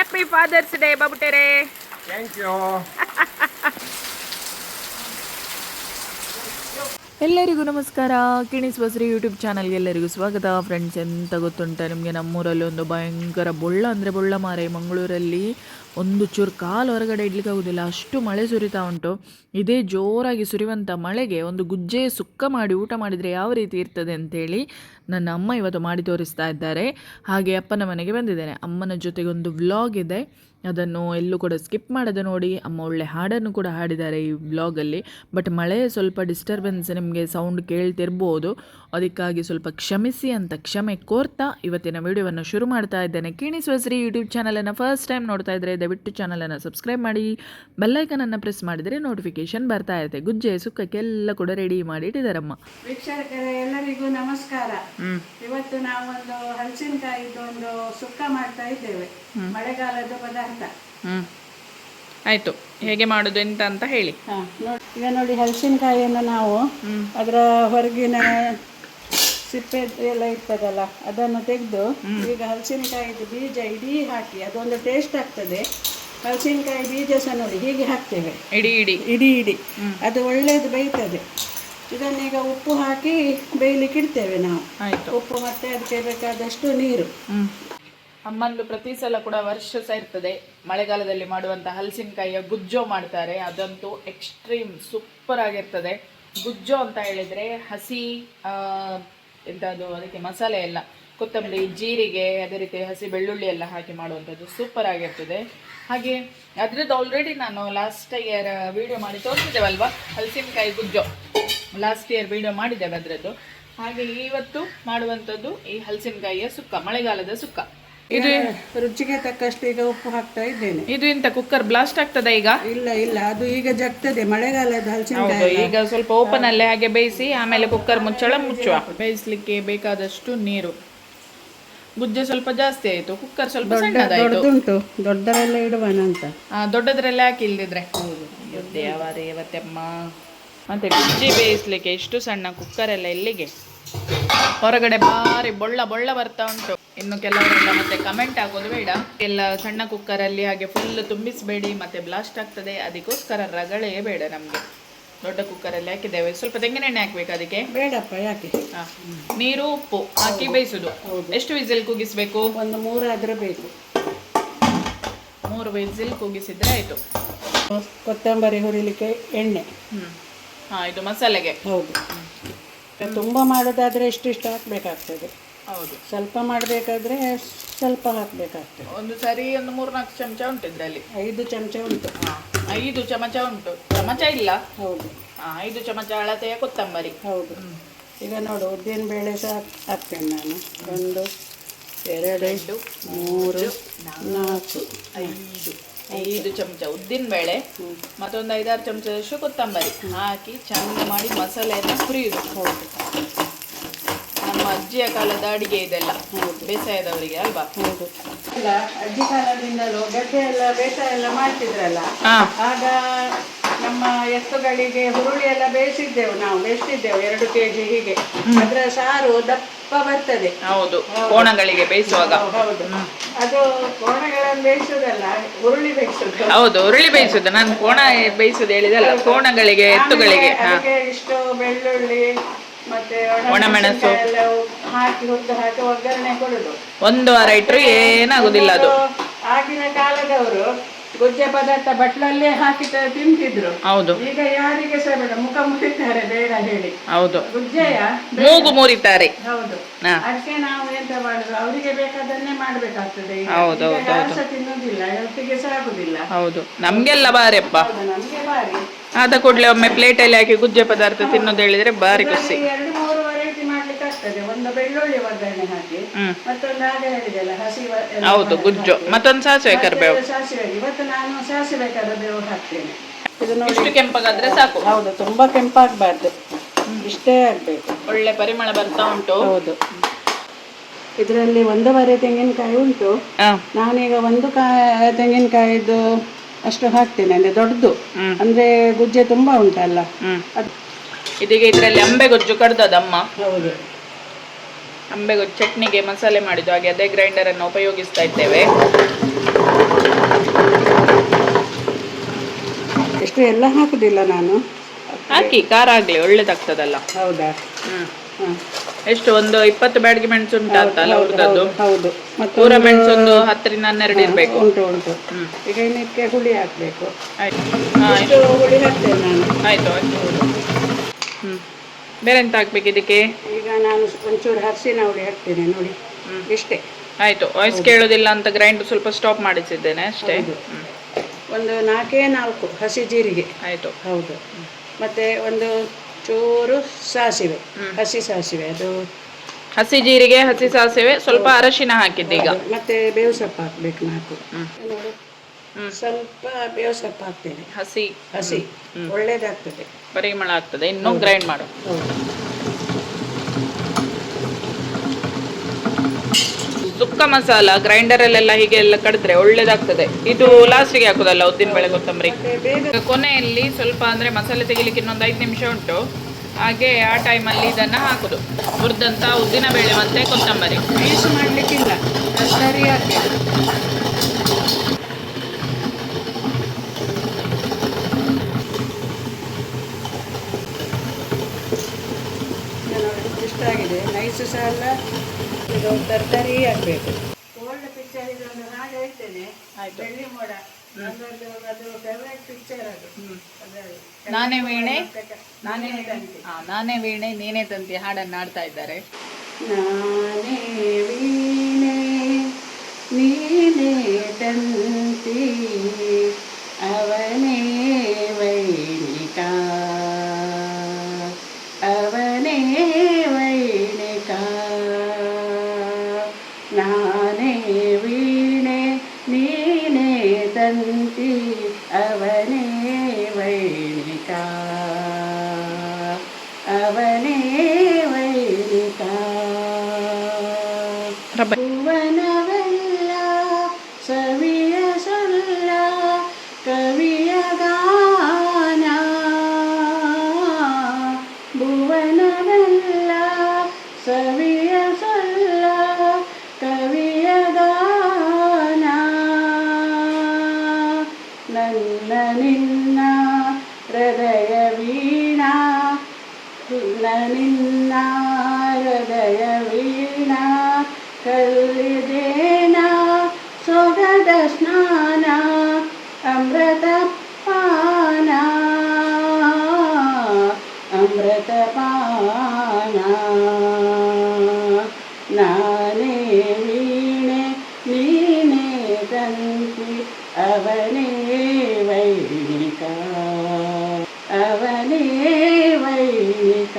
Happy father's day ಬಾಬುಟೇರೆ thank you ಎಲ್ಲರಿಗೂ ನಮಸ್ಕಾರ. ಕಿಣಿಸ್ ಬಸ್ರಿ ಯೂಟ್ಯೂಬ್ ಚಾನಲ್ಗೆ ಎಲ್ಲರಿಗೂ ಸ್ವಾಗತ. ಫ್ರೆಂಡ್ಸ್ ಎಂತ ಗೊತ್ತುಂಟ? ನಿಮಗೆ ನಮ್ಮೂರಲ್ಲಿ ಒಂದು ಭಯಂಕರ ಬೊಳ್ಳ ಅಂದರೆ ಬೊಳ್ಳ ಮಾರೆ. ಮಂಗಳೂರಲ್ಲಿ ಒಂದು ಚೂರು ಕಾಲು ಹೊರಗಡೆ ಇಡ್ಲಿಕ್ಕೆ ಆಗೋದಿಲ್ಲ. ಅಷ್ಟು ಮಳೆ ಸುರಿತಾ ಉಂಟು. ಇದೇ ಜೋರಾಗಿ ಸುರಿಯುವಂಥ ಮಳೆಗೆ ಒಂದು ಗುಜ್ಜೆ ಸುಕ್ಕ ಮಾಡಿ ಊಟ ಮಾಡಿದರೆ ಯಾವ ರೀತಿ ಇರ್ತದೆ ಅಂತೇಳಿ ನನ್ನ ಅಮ್ಮ ಇವತ್ತು ಮಾಡಿ ತೋರಿಸ್ತಾ ಇದ್ದಾರೆ. ಹಾಗೆ ಅಪ್ಪನ ಮನೆಗೆ ಬಂದಿದ್ದೇನೆ. ಅಮ್ಮನ ಜೊತೆಗೆ ಒಂದು ವ್ಲಾಗ್ ಇದೆ. ಅದನ್ನು ಎಲ್ಲೂ ಕೂಡ ಸ್ಕಿಪ್ ಮಾಡದೆ ನೋಡಿ. ಅಮ್ಮ ಒಳ್ಳೆ ಹಾಡನ್ನು ಕೂಡ ಹಾಡಿದ್ದಾರೆ ಈ ವ್ಲಾಗಲ್ಲಿ. ಬಟ್ ಮಳೆ ಸ್ವಲ್ಪ ಡಿಸ್ಟರ್ಬೆನ್ಸ್ ನಿಮಗೆ ಸೌಂಡ್ ಕೇಳ್ತಿರ್ಬೋದು. ಅದಕ್ಕಾಗಿ ಸ್ವಲ್ಪ ಕ್ಷಮಿಸಿ ಅಂತ ಕ್ಷಮೆ ಕೋರ್ತಾ ಇವತ್ತಿನ ವಿಡಿಯೋವನ್ನು ಶುರು ಮಾಡ್ತಾ ಇದ್ದೇನೆ. ಕಿಣಿಸ್ವಸ್ರಿ ಯೂಟ್ಯೂಬ್ ಚಾನಲನ್ನು ಫಸ್ಟ್ ಟೈಮ್ ನೋಡ್ತಾ ಇದ್ದರೆ ದಯವಿಟ್ಟು ಚಾನಲನ್ನು ಸಬ್ಸ್ಕ್ರೈಬ್ ಮಾಡಿ ಬೆಲ್ಲೈಕನನ್ನು ಪ್ರೆಸ್ ಮಾಡಿದರೆ ನೋಟಿಫಿಕೇಶನ್ ಬರ್ತಾ ಇರುತ್ತೆ. ಗುಜ್ಜೆ ಸುಕ್ಕಕ್ಕೆಲ್ಲ ಕೂಡ ರೆಡಿ ಮಾಡಿ ಇಟ್ಟಿದ್ದಾರಮ್ಮ. ವೀಕ್ಷಕರೇ ಎಲ್ಲರಿಗೂ ನಮಸ್ಕಾರ. ಇವತ್ತು ನಾವೊಂದು ಹಲಸಿನಕಾಯಿದು ಒಂದು ಸುಕ್ಕ ಮಾಡ್ತಾ ಇದ್ದೇವೆ. ಮಳೆಗಾಲದ ಪದಾರ್ಥ. ಆಯ್ತು. ಹೇಗೆ ಮಾಡೋದು ಎಂತ ಅಂತ ಹೇಳಿ. ಈಗ ನೋಡಿ ಹಲಸಿನಕಾಯಿಯನ್ನು ನಾವು ಅದರ ಹೊರಗಿನ ಸಿಪ್ಪೆ ಎಲ್ಲ ಇರ್ತದಲ್ಲ ಅದನ್ನು ತೆಗೆದು ಈಗ ಹಲಸಿನಕಾಯಿದು ಬೀಜ ಇಡೀ ಹಾಕಿ ಅದೊಂದು ಟೇಸ್ಟ್ ಆಗ್ತದೆ. ಹಲಸಿನಕಾಯಿ ಬೀಜ ಸಹ ನೋಡಿ ಹೀಗೆ ಹಾಕ್ತೇವೆ. ಇಡಿ ಇಡಿ. ಇಡೀ ಇಡೀ. ಅದು ಒಳ್ಳೆಯದು ಬೇಯ್ತದೆ. ಇದನ್ನೀಗ ಉಪ್ಪು ಹಾಕಿ ಬೇಯಲಿಕ್ಕೆ ಇಡ್ತೇವೆ ನಾವು. ಉಪ್ಪು ಮತ್ತೆ ಅದಕ್ಕೆ ಬೇಕಾದಷ್ಟು ನೀರು. ಅಮ್ಮಲ್ಲೂ ಪ್ರತಿ ಸಲ ಕೂಡ ವರ್ಷ ಸಹ ಇರ್ತದೆ. ಮಳೆಗಾಲದಲ್ಲಿ ಮಾಡುವಂಥ ಹಲಸಿನಕಾಯಿಯ ಗುಜ್ಜೋ ಮಾಡ್ತಾರೆ. ಅದಂತೂ ಎಕ್ಸ್ಟ್ರೀಮ್ ಸೂಪರ್ ಆಗಿರ್ತದೆ. ಗುಜ್ಜೋ ಅಂತ ಹೇಳಿದರೆ ಹಸಿ ಆ, ಎಂಥದ್ದು ಅದಕ್ಕೆ ಮಸಾಲೆ ಎಲ್ಲ, ಕೊತ್ತಂಬರಿ, ಜೀರಿಗೆ, ಅದೇ ರೀತಿ ಹಸಿ ಬೆಳ್ಳುಳ್ಳಿ ಎಲ್ಲ ಹಾಕಿ ಮಾಡುವಂಥದ್ದು ಸೂಪರ್ ಆಗಿರ್ತದೆ. ಹಾಗೆ ಅದ್ರದ್ದು ಆಲ್ರೆಡಿ ನಾನು ಲಾಸ್ಟ್ ಇಯರ್ ವಿಡಿಯೋ ಮಾಡಿ ತೋರಿಸಿದ್ದೇವಲ್ವಾ? ಹಲಸಿನಕಾಯಿ ಗುಜ್ಜೋ. ಲಾಸ್ಟ್ ಇಯರ್ ವಿಡಿಯೋ ಮಾಡಿದ್ದೇವೆ ಅದರದ್ದು. ಹಾಗೆ ಇವತ್ತು ಮಾಡುವಂಥದ್ದು ಈ ಹಲಸಿನಕಾಯಿಯ ಸುಕ್ಕ, ಮಳೆಗಾಲದ ಸುಕ್ಕ. ಇದು ರುಚಿಗೆ ತಕ್ಕಷ್ಟು ಈಗ ಉಪ್ಪು ಹಾಕ್ತಾ ಇದ್ದೇನೆ. ಇದು ಇಂತ ಕುಕ್ಕರ್ ಬ್ಲಾಸ್ಟ್ ಆಗ್ತದೆ ಈಗ? ಇಲ್ಲ ಇಲ್ಲ ಅದು ಈಗ ಜಗ್ತದೆ ಮಳೆಗಾಲದ ಹಲಸಿನಕಾಯಿ ಈಗ ಸ್ವಲ್ಪ ಓಪನ್ ಅಲ್ಲೇ ಹಾಗೆ ಬೇಯಿಸಿ ಆಮೇಲೆ ಕುಕ್ಕರ್ ಮುಚ್ಚಳ ಮುಚ್ಚುವ. ಬೇಯಿಸ್ಲಿಕ್ಕೆ ಬೇಕಾದಷ್ಟು ನೀರು. ಗುಜ್ಜೆ ಸ್ವಲ್ಪ ಜಾಸ್ತಿ ಆಯಿತು ಕುಕ್ಕರ್ ಸ್ವಲ್ಪ ಸಣ್ಣದಾಯ್ತು. ದೊಡ್ಡದುಂಟು ಅಂತ ಆ, ದೊಡ್ಡದ್ರಲ್ಲೇ ಹಾಕಿ ಇಲ್ದಿದ್ರೆ. ದೇವ ದೇವತೆಮ್ಮ ಮತ್ತೆ ಗುಜ್ಜಿ ಬೇಯಿಸ್ಲಿಕ್ಕೆ ಎಷ್ಟು ಸಣ್ಣ ಕುಕ್ಕರ್ ಎಲ್ಲ ಇಲ್ಲಿಗೆ. ಹೊರಗಡೆ ಬಾರಿ ಬೊಳ್ಳ ಬೊಳ್ಳ ಬರ್ತಾ ಉಂಟು. ಇನ್ನು ಕೆಲವರೆಲ್ಲ ಮತ್ತೆ ಕಮೆಂಟ್ ಆಗೋದು ಬೇಡ. ಎಲ್ಲ ಸಣ್ಣ ಕುಕ್ಕರಲ್ಲಿ ಹಾಗೆ ಫುಲ್ ತುಂಬಿಸಬೇಡಿ ಮತ್ತೆ ಬ್ಲಾಸ್ಟ್ ಆಗ್ತದೆ. ಅದಕ್ಕೋಸ್ಕರ ರಗಳೇ ಬೇಡ ನಮಗೆ. ದೊಡ್ಡ ಕುಕ್ಕರಲ್ಲಿ ಹಾಕಿದ್ದೇವೆ. ಸ್ವಲ್ಪ ತೆಂಗಿನೆಣ್ಣೆ ಹಾಕ್ಬೇಕು ಅದಕ್ಕೆ. ಬೇಡಪ್ಪ ಯಾಕೆ? ಹಾ. ನೀರು ಉಪ್ಪು ಹಾಕಿ ಬೇಯಿಸುದು. ಎಷ್ಟು ವಿಸಿಲ್ ಕೂಗಿಸ್ಬೇಕು? ಒಂದು ಮೂರಾದ್ರೆ ಬೇಕು. ಮೂರು ವಿಸಿಲ್ ಕೂಗಿಸಿದ್ರೆ ಆಯ್ತು. ಕೊತ್ತಂಬರಿ ಹುರಿಲಿಕ್ಕೆ ಎಣ್ಣೆ. ಹ್ಮ್. ಹಾ ಇದು ಮಸಾಲೆಗೆ. ಹೌದು. ತುಂಬ ಮಾಡೋದಾದ್ರೆ ಇಷ್ಟಿಷ್ಟು ಹಾಕ್ಬೇಕಾಗ್ತದೆ ಹೌದು. ಸ್ವಲ್ಪ ಮಾಡಬೇಕಾದ್ರೆ ಸ್ವಲ್ಪ ಹಾಕಬೇಕಾಗ್ತದೆ. ಒಂದು ಸರಿ ಒಂದು ಮೂರ್ನಾಲ್ಕು ಚಮಚ ಉಂಟು ಇದರಲ್ಲಿ. ಐದು ಚಮಚ ಉಂಟು. ಐದು ಚಮಚ ಉಂಟು. ಚಮಚ ಇಲ್ಲ. ಹೌದು. ಹಾ, ಐದು ಚಮಚ ಅಳತೆಯ ಕೊತ್ತಂಬರಿ. ಹೌದು. ಈಗ ನೋಡು ಉದ್ದಿನ ಬೇಳೆ ಸಹ ಹಾಕ್ತೇನೆ ನಾನು. ಒಂದು ಎರಡು ಮೂರು ನಾಲ್ಕು ಐದು. ಐದು ಚಮಚ ಉದ್ದಿನ ಬೇಳೆ ಮತ್ತೊಂದು ಐದಾರು ಚಮಚದಷ್ಟು ಕೊತ್ತಂಬರಿ. ಹಾಕಿ ಚೆನ್ನಾಗಿ ಮಾಡಿ ಮಸಾಲೆಯನ್ನು ಹುರಿಯುದು ನಮ್ಮ ಅಜ್ಜಿಯ ಕಾಲದ ಅಡಿಗೆ ಇದೆಲ್ಲ. ಬೇಸಾಯದವರಿಗೆ ಅಲ್ವಾ? ಅಜ್ಜಿ ಕಾಲದಿಂದಲೂ ಗದ್ದೆ ಎಲ್ಲ ಬೇಸಾಯ ಎಲ್ಲ ಮಾಡ್ತಿದ್ರಲ್ಲ? ಆಗ ನಮ್ಮ ಎತ್ತುಗಳಿಗೆ ಹುರುಳಿ ಎಲ್ಲ ಬೇಯಿಸಿದ್ದೆವು ನಾವು ಬೇಯಿಸಿದ್ದೆವು ಎರಡು ಕೆ ಜಿ ಹೀಗೆ ಅದರ ಸಾರು ದಪ್ಪ ಬರ್ತದೆ. ಹೌದು ಕೋಣಗಳಿಗೆ ಬೇಯಿಸುವಾಗ. ಹೌದು ಅದು ಕೋಣಗಳನ್ನು ಬೇಯಿಸುದಲ್ಲ ಹುರುಳಿ ಬೇಯಿಸುದು. ಹೌದು ಹುರುಳಿ ಬೇಯಿಸುದು. ನಾನು ಕೋಣ ಬೇಯಿಸುದು ಹೇಳಿದಲ್ಲ ಕೋಣಗಳಿಗೆ ಎತ್ತುಗಳಿಗೆ. ಇಷ್ಟು ಬೆಳ್ಳುಳ್ಳಿ ಮತ್ತೆ ಒಣಮೆಣಸು. ಎಲ್ಲ ಹಾಕಿ ಹುರಿದು ಹಾಕಿ ಒಗ್ಗರಣೆ ಕೊಡುದು. ಒಂದು ವಾರ ಇಟ್ಟರು ಏನಾಗುದಿಲ್ಲ ಅದು. ಆಗಿನ ಕಾಲದವರು ಗುಜ್ಜೆ ಪದಾರ್ಥ ಬಟ್ಲಲ್ಲೇ ಹಾಕಿ ತ- ತಿಂತಿದ್ರು. ಹೌದು. ಈಗ ಯಾರಿಗೆ ಸಹ ಬೇಡ ಮುಖ ಮುರಿತಾರೆ ಬೇಡ ಹೇಳಿ. ಹೌದು. ಗುಜ್ಜೆಯ ಮೂಗು ಮುರಿತಾರೆ. ಹೌದು. ಹಾ. ಅದಕ್ಕೆ ನಾವು ಎಂತ ಮಾಡುದು? ಅವರಿಗೆ ಬೇಕಾದನ್ನೇ ಮಾಡ್ಬೇಕಾಗ್ತದೆ ಈಗ. ಹೌದು, ಈಗ ಹೌದು, ಯಾರು ಸಹ ತಿನ್ನುವುದಿಲ್ಲ ಹೆಲ್ತಿಗೆ ಸಹ ಆಗುದಿಲ್ಲ. ಹೌದು. ನಮ್ಗೆಲ್ಲ ಬಾರಿಯಪ್ಪ ಹೌದು ನಮ್ಗೆ ಆದ ಕೂಡಲೇ ಒಮ್ಮೆ ಪ್ಲೇಟಲ್ಲಿ ಹಾಕಿ ಗುಜ್ಜೆ ಪದಾರ್ಥ ತಿನ್ನೋದು ಹೇಳಿದ್ರೆ ಬಾರಿ ಖುಷಿ. ಎರಡು ಮೂರು ವೆರೈಟಿ ಮಾಡ್ಲಿಕ್ಕೆ ಆಗ್ತದೆ. ಒಂದು ಬೆಳ್ಳುಳ್ಳಿ ಒಗ್ಗರಣೆ ಹಾಕಿ ಹ್ಮ್. ಮತ್ತೊಂದು ಆಗ ಹೇಳಿದೆಲ್ಲ ಹಸಿ ವ- ಹೌದು ಗುಜ್ಜು. ಮತ್ತೊಂದು ಸಾಸಿವೆ ಕರಿಬೇವು. ಸಾಸಿವೆ ಇವತ್ತು ನಾನು ಸಾಸಿವೆ ಕರಿಬೇವು ಹಾಕ್ತೇನೆ. ಇದು ನೋಡಿ. ಇಷ್ಟು ಕೆಂಪಗಾದ್ರೆ ಸಾಕು. ಹೌದು ತುಂಬಾ ಕೆಂಪಾಗಬಾರ್ದು. ಇಷ್ಟೇ ಆಗ್ಬೇಕು. ಒಳ್ಳೆ ಪರಿಮಳ ಬರ್ತಾ ಉಂಟು. ಹೌದು. ಇದರಲ್ಲಿ ಒಂದೂವರೆ ತೆಂಗಿನಕಾಯಿ ಉಂಟು. ನಾನೀಗ ಒಂದು ಕಾ ತೆಂಗಿನಕಾಯಿದು ಅಷ್ಟು ಹಾಕ್ತೇನೆ ಅಂದ್ರೆ ದೊಡ್ಡದು. ಅಂದ್ರೆ ಗುಜ್ಜೆ ತುಂಬಾ ಉಂಟಲ್ಲ. ಇದೀಗ ಇದರಲ್ಲಿ ಅಂಬೆ ಗೊಜ್ಜು ಕಡ್ದದಮ್ಮ ಹೌದು. ಅಂಬೆ ಗೊಜ್ಜು ಚಟ್ನಿಗೆ ಮಸಾಲೆ ಮಾಡಿದ್ದು ಹಾಗೆ ಅದೇ ಗ್ರೈಂಡರ್ ಅನ್ನು ಉಪಯೋಗಿಸ್ತಾ ಇದ್ದೇವೆ. ಎಷ್ಟು ಎಲ್ಲ ಹಾಕುದಿಲ್ಲ ನಾನು. ಹಾಕಿ ಖಾರ ಆಗ್ಲಿ ಒಳ್ಳೇದಾಗ್ತದಲ್ಲ. ಹೌದಾ? ಹ್ಮ್. ಎಷ್ಟು ಒಂದು ಇಪ್ಪತ್ತು ಬ್ಯಾಡಗಿ ಮೆಣಸು ಉಂಟಂತಲ್ಲ ಹೌದು ಮತ್ತು ಪೂರ ಮೆಣಸು ಒಂದು ಹತ್ತರಿಂದ ಹನ್ನೆರಡು ಇರಬೇಕು. ಉಂಟು ಉಂಟು. ಈಗ ಹುಳಿ ಹಾಕಬೇಕು. ಆಯ್ತು. ಹುಳಿ ಹಾಕ್ತೇನೆ ನಾನು. ಆಯ್ತು ಹ್ಞೂ ಬೇರೆ ಎಂತ ಹಾಕ್ಬೇಕು ಇದಕ್ಕೆ? ಈಗ ನಾನು ಒಂಚೂರು ಹಸಿನ ಹುಳಿ ಹಾಕ್ತೇನೆ ನೋಡಿ. ಇಷ್ಟೇ. ಆಯ್ತು. ವಾಯ್ಸ್ ಕೇಳೋದಿಲ್ಲ ಅಂತ ಗ್ರೈಂಡ್ ಸ್ವಲ್ಪ ಸ್ಟಾಪ್ ಮಾಡಿಸಿದ್ದೇನೆ ಅಷ್ಟೇ. ಒಂದು ನಾಲ್ಕೇ ನಾಲ್ಕು ಹಸಿ ಜೀರಿಗೆ. ಆಯ್ತು. ಹೌದು. ಮತ್ತೆ ಒಂದು ಚೂರು ಸಾಸಿವೆ. ಹಸಿ ಸಾಸಿವೆ ಅದು ಹಸಿ ಜೀರಿಗೆ ಹಸಿ ಸಾಸಿವೆ ಸ್ವಲ್ಪ ಅರಶಿನ ಹಾಕಿದ್ದೆ ಈಗ. ಮತ್ತೆ ಬೇವು ಸೊಪ್ಪು ಹಾಕ್ಬೇಕು ನಾಲ್ಕು. ನೋಡು ಸ್ವಲ್ಪ ಬೇವು ಸೊಪ್ಪು ಹಾಕ್ತೇನೆ. ಹಸಿ. ಹಸಿ. ಒಳ್ಳೇದಾಗ್ತದೆ. ಪರಿಮಳ ಆಗ್ತದೆ ಇನ್ನೂ ಗ್ರೈಂಡ್ ಮಾಡು. ಸುಕ್ಕ ಮಸಾಲ ಗ್ರೈಂಡರ್ ಅಲ್ಲೆಲ್ಲ ಹೀಗೆ ಎಲ್ಲ ಕಡಿದ್ರೆ ಒಳ್ಳೇದಾಗ್ತದೆ. ಇದು ಲಾಸ್ಟಿಗೆ ಹಾಕೋದಲ್ಲ ಉದ್ದಿನ ಬೇಳೆ ಕೊತ್ತಂಬರಿ. ಕೊನೆಯಲ್ಲಿ ಸ್ವಲ್ಪ ಅಂದ್ರೆ ಮಸಾಲೆ ತೆಗಿಲಿಕ್ಕೆ ಇನ್ನೊಂದು ಐದು ನಿಮಿಷ ಉಂಟು. ಹಾಗೆ ಆ ಟೈಮಲ್ಲಿ ಇದನ್ನ ಹಾಕುದು. ಹುರಿದಂತ ಉದ್ದಿನ ಬೇಳೆ ಮತ್ತೆ ಕೊತ್ತಂಬರಿ. ಮಾಡ್ಲಿಕ್ಕಿಲ್ಲ. ಇಷ್ಟ ಆಗಿದೆ. ನೈಸ್ ಸಹ ಅಲ್ಲ. ಇದು ತರಕಾರಿ ಆಗ್ಬೇಕು. ಓಲ್ಡ್ ಪಿಕ್ಚರ್ ಇದೊಂದು ಹಾಗೆ ಹೇಳ್ತೇನೆ. ಬೆಳ್ಳಿ ಮೋಡ. ನನ್ನದು ಅದು ಫೇವ್ರೆಟ್ ಪಿಕ್ಚರ್ ಅದು. ನಾನೇ ವೀಣೆ. ನಾನೇ ನಾನೇ ವೀಣೆ ನೀನೇ ತಂತಿ ಹಾಡನ್ನು ಹಾಡ್ತಾ ಇದ್ದಾರೆ. ನಾನೇ ವೀಣೆ ನೀನೇ ತಂತಿ ಅವನೇ ವೈಣಿಕ. ಅಮೃತ ಪಾನ ಅಮೃತ ಪಾನ ನಾನೇ ವೀಣೆ, ನೀನೇ ತಂತಿ, ಅವನೇ ವೈಣಿಕ. ಅವನೇ ವೈಣಿಕ.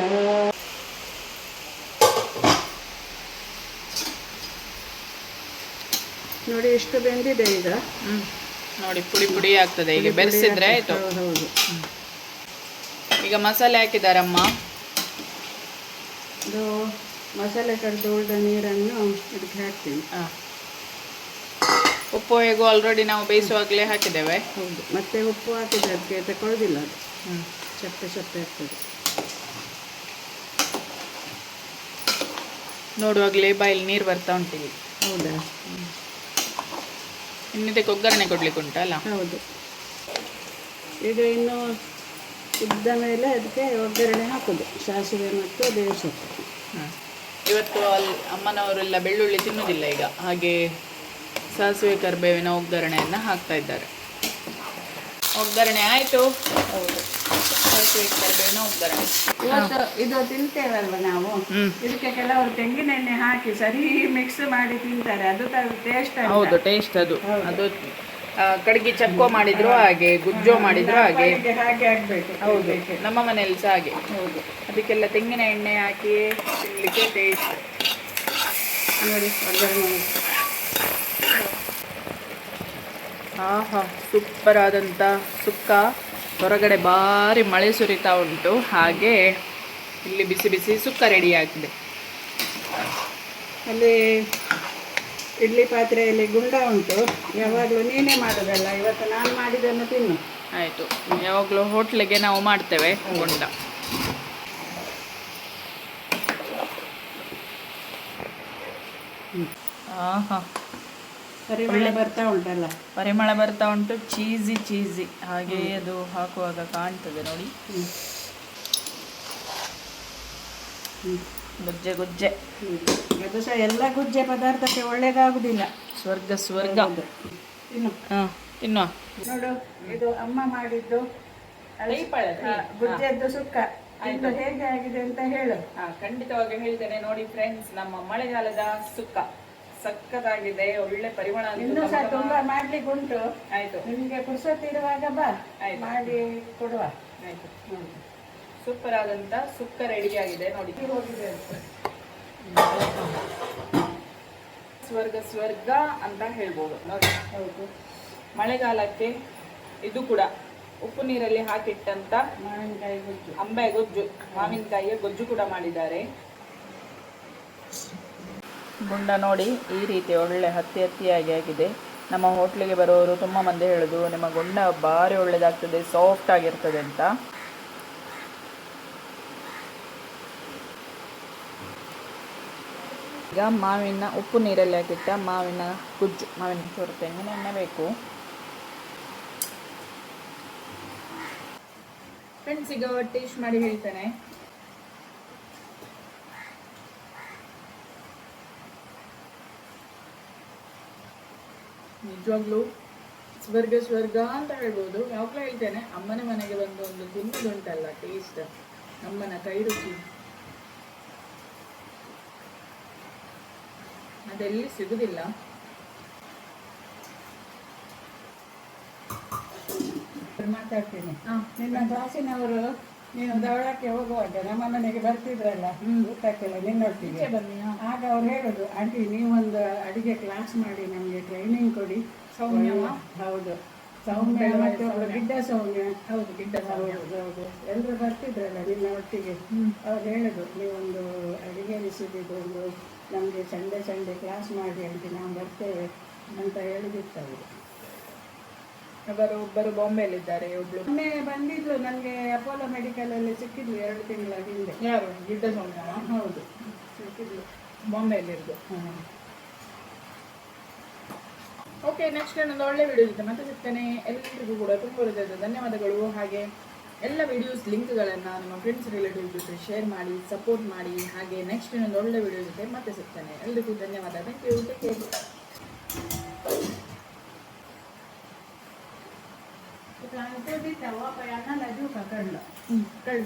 ನೋಡಿ ಎಷ್ಟು ಬೆಂದಿದೆ ಈಗ ನೋಡಿ ಪುಡಿ ಪುಡಿ ಆಗ್ತದೆ. ಈಗ ಬೆರೆಸಿದ್ರೆ ಆಯ್ತು. ಹೌದು ಈಗ ಮಸಾಲೆ ಹಾಕಿದಾರಮ್ಮ? ಇದು ಮಸಾಲೆ ಕಡ್ದು ಉಳಿದ ನೀರನ್ನು ಇದಕ್ಕೆ ಹಾಕ್ತೀನಿ. ಹಾ. ಉಪ್ಪು ಹೇಗೂ ಆಲ್ರೆಡಿ ನಾವು ಬೇಯಿಸುವಾಗಲೇ ಹಾಕಿದ್ದೇವೆ. ಹೌದು. ಮತ್ತೆ ಉಪ್ಪು ಹಾಕಿದ್ರೆ ಅದಕ್ಕೆ ತಗೊಳ್ಳೋದಿಲ್ಲ ಅದು. ಹ್ಮ್. ಚಪ್ಪೆ ಚಪ್ಪೆ ಆಗ್ತದೆ. ನೋಡುವಾಗಲೇ ಬಾಯಲ್ಲಿ ನೀರು ಬರ್ತಾ ಉಂಟಿಲ್ಲಿ ಹೌದಾ? ಇನ್ನಿದಕ್ಕೆ ಒಗ್ಗರಣೆ ಕೊಡ್ಲಿಕ್ಕೆ ಉಂಟಲ್ಲ ಹೌದು. ಈಗ ಇನ್ನು ಇದ್ದ ಮೇಲೆ ಅದಕ್ಕೆ ಒಗ್ಗರಣೆ ಹಾಕೋದು ಸಾಸಿವೆ ಮತ್ತು ಬೇವು ಸೊಪ್ಪು. ಹ್ಮ್. ಇವತ್ತು ಅಲ್ಲಿ ಅಮ್ಮನವರೆಲ್ಲ ಬೆಳ್ಳುಳ್ಳಿ ತಿನ್ನೋದಿಲ್ಲ ಈಗ. ಹಾಗೆ ಸಾಸಿವೆ ಕರಿಬೇವಿನ ಒಗ್ಗರಣೆಯನ್ನು ಹಾಕ್ತಾ ಇದ್ದಾರೆ. ಒಗ್ಗರಣೆ ಆಯ್ತು. ಹೌದು. ಕರಿಬೇವಿನ ಒಗ್ಗರಣೆ ಇವತ್ತು ಇದು ತಿಂತೇವಲ್ವ ನಾವು? ಇದಕ್ಕೆ ಕೆಲವರು ತೆಂಗಿನೆಣ್ಣೆ ಹಾಕಿ ಸರಿ ಮಿಕ್ಸ್ ಮಾಡಿ ತಿಂತಾರೆ. ಅದು ಟೇಸ್ಟ್ ಹೌದು ಟೇಸ್ಟ್ ಅದು. ಅದು ಕಡಿಗೆ ಚಕ್ಕೋ ಮಾಡಿದ್ರು ಹಾಗೆ ಗುಜ್ಜೋ ಮಾಡಿದ್ರು ಹಾಗೆ. ಹಾಗೆ ಆಗ್ಬೇಕು. ಹೌದು ನಮ್ಮ ಮನೆಯಲ್ಲಿ ಸಹ ಹಾಗೆ. ಹೌದು. ಅದಕ್ಕೆಲ್ಲ ತೆಂಗಿನ ಎಣ್ಣೆ ಹಾಕಿ ತಿನ್ಲಿಕ್ಕೆ ಟೇಸ್ಟ್ ನೋಡಿ ಒಗ್ಗರಣೆ ಆಹಾ ಸೂಪರ್ ಆದಂಥ ಸುಕ್ಕ. ಹೊರಗಡೆ ಭಾರಿ ಮಳೆ ಸುರಿತಾ ಉಂಟು. ಹಾಗೆ ಇಲ್ಲಿ ಬಿಸಿ ಬಿಸಿ ಸುಕ್ಕ ರೆಡಿ ಆಗಿದೆ. ಅಲ್ಲಿ ಇಡ್ಲಿ ಪಾತ್ರೆಯಲ್ಲಿ ಗುಂಡ ಉಂಟು. ಯಾವಾಗಲೂ ನೀನೇ ಮಾಡೋದಲ್ಲ ಇವತ್ತು ನಾನು ಮಾಡಿದ್ದನ್ನು ತಿನ್ನು. ಆಯಿತು. ಯಾವಾಗಲೂ ಹೋಟ್ಲಿಗೆ ನಾವು ಮಾಡ್ತೇವೆ ಗುಂಡ. ಆಹಾ. ಪರಿಮಳ ಬರ್ತಾ ಉಂಟಲ್ಲ. ಪರಿಮಳ ಬರ್ತಾ ಉಂಟು ಚೀಸಿ ಚೀಸಿ. ಹಾಗೆ ಅದು ಹಾಕುವಾಗ ಕಾಣ್ತದೆ ನೋಡಿ. ಗುಜ್ಜೆ ಗುಜ್ಜೆ. ಅದು ಸಹ ಎಲ್ಲ ಗುಜ್ಜೆ ಪದಾರ್ಥಕ್ಕೆ ಒಳ್ಳೇದಾಗುದಿಲ್ಲ. ಸ್ವರ್ಗ ಸ್ವರ್ಗ. ಇನ್ನು ಹಾಂ ತಿನ್ನುವ. ನೋಡು ಇದು ಅಮ್ಮ ಮಾಡಿದ್ದು. ಗುಜ್ಜೆದ್ದು ಸುಕ್ಕ. ಇದು ಹೇಗೆ ಆಗಿದೆ ಅಂತ ಹೇಳು. ಖಂಡಿತವಾಗಿ ಹೇಳ್ತೇನೆ ನೋಡಿ ಫ್ರೆಂಡ್ಸ್ ನಮ್ಮ ಮಳೆಗಾಲದ ಸುಕ್ಕ. ಸಕ್ಕತ್ತಾಗಿದೆ ಒಳ್ಳೆ ಪರಿಮಳ ಇನ್ನೂ ಸಹ ತುಂಬಾ ಮಾಡ್ಲಿಕ್ಕೆ ಉಂಟು ಆಯ್ತು. ನಿಮ್ಗೆ ಪುರ್ಸೊತ್ತು ಇರುವಾಗ ಬಾ ಮಾಡಿ ಕೊಡುವ. ಆಯ್ತು. ಸೂಪರ್ ಆದಂತ ಸುಕ್ಕ ರೆಡಿ ಆಗಿದೆ ನೋಡಿ ಹೋಗಿದೆ ಸ್ವರ್ಗ ಸ್ವರ್ಗ ಅಂತ ಹೇಳ್ಬೋದು. ನೋಡಿ. ಹೌದು. ಮಳೆಗಾಲಕ್ಕೆ ಇದು ಕೂಡ ಉಪ್ಪು ನೀರಲ್ಲಿ ಹಾಕಿಟ್ಟಂತ ಮಾವಿನಕಾಯಿ ಗೊಜ್ಜು. ಅಂಬೆ ಗೊಜ್ಜು ಮಾವಿನಕಾಯಿಯ ಗೊಜ್ಜು ಕೂಡ ಮಾಡಿದ್ದಾರೆ. ಗುಂಡ ನೋಡಿ ಈ ರೀತಿ ಒಳ್ಳೆ ಹತ್ತಿ ಹತ್ತಿಯಾಗಿ ಆಗಿದೆ. ನಮ್ಮ ಹೋಟ್ಲಿಗೆ ಬರೋರು ತುಂಬ ಮಂದಿ ಹೇಳೋದು ನಿಮ್ಮ ಗುಂಡ ಭಾರಿ ಒಳ್ಳೆಯದಾಗ್ತದೆ ಸಾಫ್ಟ್ ಆಗಿರ್ತದೆ ಅಂತ. ಈಗ ಮಾವಿನ ಉಪ್ಪು ನೀರಲ್ಲಿ ಹಾಕಿಟ್ಟ ಮಾವಿನ ಗುಜ್ಜು ಮಾವಿನ ಚೂರು ತೆಂಗಿನ ಬೇಕು. ಫ್ರೆಂಡ್ಸ್ ಈಗ ಟೇಸ್ಟ್ ಮಾಡಿ ಹೇಳ್ತೇನೆ. ನಿಜವಾಗ್ಲೂ ಸ್ವರ್ಗ ಸ್ವರ್ಗ ಅಂತ ಹೇಳ್ಬೋದು. ಯಾವಾಗಲೂ ಹೇಳ್ತೇನೆ ಅಮ್ಮನ ಮನೆಗೆ ಬಂದು ಒಂದು ತಿನ್ನೋದುಂಟಲ್ಲ ಟೇಸ್ಟ್ ಅಮ್ಮನ ಕೈ ರುಚಿ. ಅದೆಲ್ಲಿ ಸಿಗುದಿಲ್ಲ. ಮಾತಾಡ್ತೀನಿ. ನಿನ್ನ ನೀನು ದವಳಕ್ಕೆ ಹೋಗುವಾಗ ನಮ್ಮ ಮನೆಗೆ ಬರ್ತಿದ್ರಲ್ಲ ಊಟಕ್ಕೆಲ್ಲ ನಿನ್ನೊಟ್ಟಿಗೆ. ಬನ್ನಿ. ಆಗ ಅವ್ರು ಹೇಳೋದು ಆಂಟಿ ನೀವೊಂದು ಅಡಿಗೆ ಕ್ಲಾಸ್ ಮಾಡಿ ನಮಗೆ ಟ್ರೈನಿಂಗ್ ಕೊಡಿ. ಸೌಮ್ಯ ಹೌದು. ಸೌಮ್ಯ ಮತ್ತೆ ಒಬ್ಳು ಗಿಡ್ಡ ಸೌಮ್ಯ. ಹೌದು ಗಿಡ್ಡ ಸೌಮ್ಯ. ಹೌದು ಎಲ್ಲರೂ ಬರ್ತಿದ್ರಲ್ಲ ನಿನ್ನ ಒಟ್ಟಿಗೆ? ಅವ್ರು ಹೇಳೋದು ನೀವೊಂದು ಅಡಿಗೆ ಒಂದು ನಮಗೆ ಸಂಡೆ ಸಂಡೆ ಕ್ಲಾಸ್ ಮಾಡಿ ಅಂತ ನಾವು ಬರ್ತೇವೆ. ಅಂತ ಹೇಳಿದಿತ್ತು ಅವರು ಅವರು ಒಬ್ಬರು ಬಾಂಬೆಯಲ್ಲಿದ್ದಾರೆ ಒಬ್ಬರು ಮೊನ್ನೆ ಬಂದಿದ್ರು ನನಗೆ ಅಪೋಲೋ ಮೆಡಿಕಲಲ್ಲಿ ಸಿಕ್ಕಿದ್ವಿ ಎರಡು ತಿಂಗಳ ಹಿಂದೆ. ಯಾರು? ಗಿಡ್ಡ ಸೌಮ್ಯ ಹೌದು. ಸಿಕ್ಕಿದ್ಲು. ಬಾಂಬೆಯಲ್ಲಿರೋದು. ಹಾಂ ಓಕೆ ನೆಕ್ಸ್ಟ್ ಒಂದು ಒಳ್ಳೆ ವಿಡಿಯೋ ಜೊತೆ ಮತ್ತೆ ಸಿಗ್ತೇನೆ. ಎಲ್ಲರಿಗೂ ಕೂಡ ತುಂಬ ಹೃದಯದ ಧನ್ಯವಾದಗಳು. ಹಾಗೆ ಎಲ್ಲ ವಿಡಿಯೋಸ್ ಲಿಂಕ್ಗಳನ್ನು ನಮ್ಮ ಫ್ರೆಂಡ್ಸ್ ರಿಲೇಟಿವ್ ಜೊತೆ ಶೇರ್ ಮಾಡಿ ಸಪೋರ್ಟ್ ಮಾಡಿ. ಹಾಗೆ ನೆಕ್ಸ್ಟ್ ಇನ್ನೊಂದು ಒಳ್ಳೆ ವಿಡಿಯೋ ಜೊತೆ ಮತ್ತೆ ಸಿಗ್ತೇನೆ. ಎಲ್ಲರಿಗೂ ಧನ್ಯವಾದ. ಥ್ಯಾಂಕ್ ಯು ಟೇಕ್ ಕೇರ್ ಕಳ್ಳ ಕಳ್ಳ Jawa kayaknya laju ಕೈ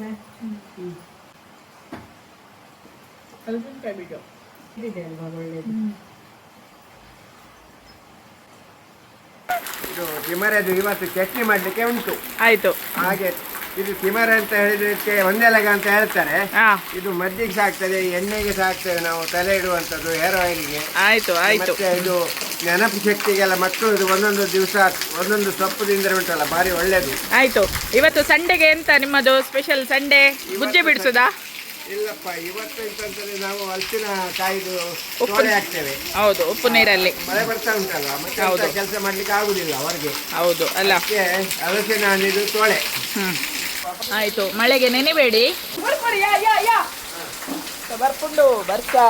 enggak ಕಡಿಮೆ ಹಲಸಿನಕಾಯಿ ಬೀಜ ಇದೆ ಅಲ್ವಾ ಒಳ್ಳೇದು? ಇದು ತಿಮರದು ಇವತ್ತು ಚಟ್ನಿ ಮಾಡಲಿಕ್ಕೆ ಉಂಟು. ಆಯ್ತು. ಹಾಗೆ ಇದು ತಿಮರೆ ಅಂತ ಹೇಳಿದಕ್ಕೆ ಒಂದೆಲಗ ಅಂತ ಹೇಳ್ತಾರೆ. ಹಾಂ. ಇದು ಮದ್ದಿಗೆ ಸಾಕ್ತದೆ ಎಣ್ಣೆಗೆ ಸಾಕ್ತೇವೆ ನಾವು ತಲೆ ಇಡುವಂಥದ್ದು ಹೇರ್ ಆಯಿಲ್ಗೆ ಆಯ್ತು ಮತ್ತೆ ಇದು ನೆನಪು ಶಕ್ತಿಗೆಲ್ಲ ಮಕ್ಕಳು ಇದು ಒಂದೊಂದು ದಿವಸ ಒಂದೊಂದು ಸೊಪ್ಪು ತಿಂದರೆ ಉಂಟಲ್ಲ ಭಾರಿ ಒಳ್ಳೇದು. ಆಯ್ತು. ಇವತ್ತು ಸಂಡೆಗೆ ಎಂತ ನಿಮ್ಮದು ಸ್ಪೆಷಲ್ ಸಂಡೇ? ಗುಜ್ಜೆ ಬಿಡಿಸೋದಾ? ಇಲ್ಲಪ್ಪ ಇವತ್ತು ಅಂತಂದ್ರೆ ನಾವು ಹಲಸಿನ ಕಾಯ್ದು ತೋಳೆ ಹಾಕ್ತೇವೆ. ಹೌದು ಉಪ್ಪು ನೀರಲ್ಲಿ. ಮಳೆ ಬರ್ತಾ ಉಂಟಲ್ಲ ಮತ್ತೆ ಕೆಲಸ ಮಾಡ್ಲಿಕ್ಕೆ ಆಗುದಿಲ್ಲ ಅವರಿಗೆ ಹೌದು ಅಲ್ಲ. ಹಲಸಿನ ಹಣ್ಣಿದು ತೋಳೆ ಹ್ಮ್. ಆಯ್ತು ಮಳೆಗೆ ನೆನೆಬೇಡಿ. ಬರ್ಕೊಂಡು ಬರ್ತಾ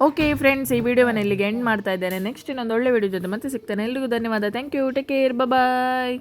ಓಕೆ ಫ್ರೆಂಡ್ಸ್ ಈ ವಿಡಿಯೋವನ್ನು ಇಲ್ಲಿಗೆ ಎಂಡ್ ಮಾಡ್ತಾ ಇದ್ದೇನೆ. ನೆಕ್ಸ್ಟ್ ಇನ್ನೊಂದು ಒಳ್ಳೆ ವಿಡಿಯೋ ಜೊತೆ ಮತ್ತೆ ಸಿಗ್ತೇನೆ. ಎಲ್ರಿಗೂ ಧನ್ಯವಾದ. Thank you take care bye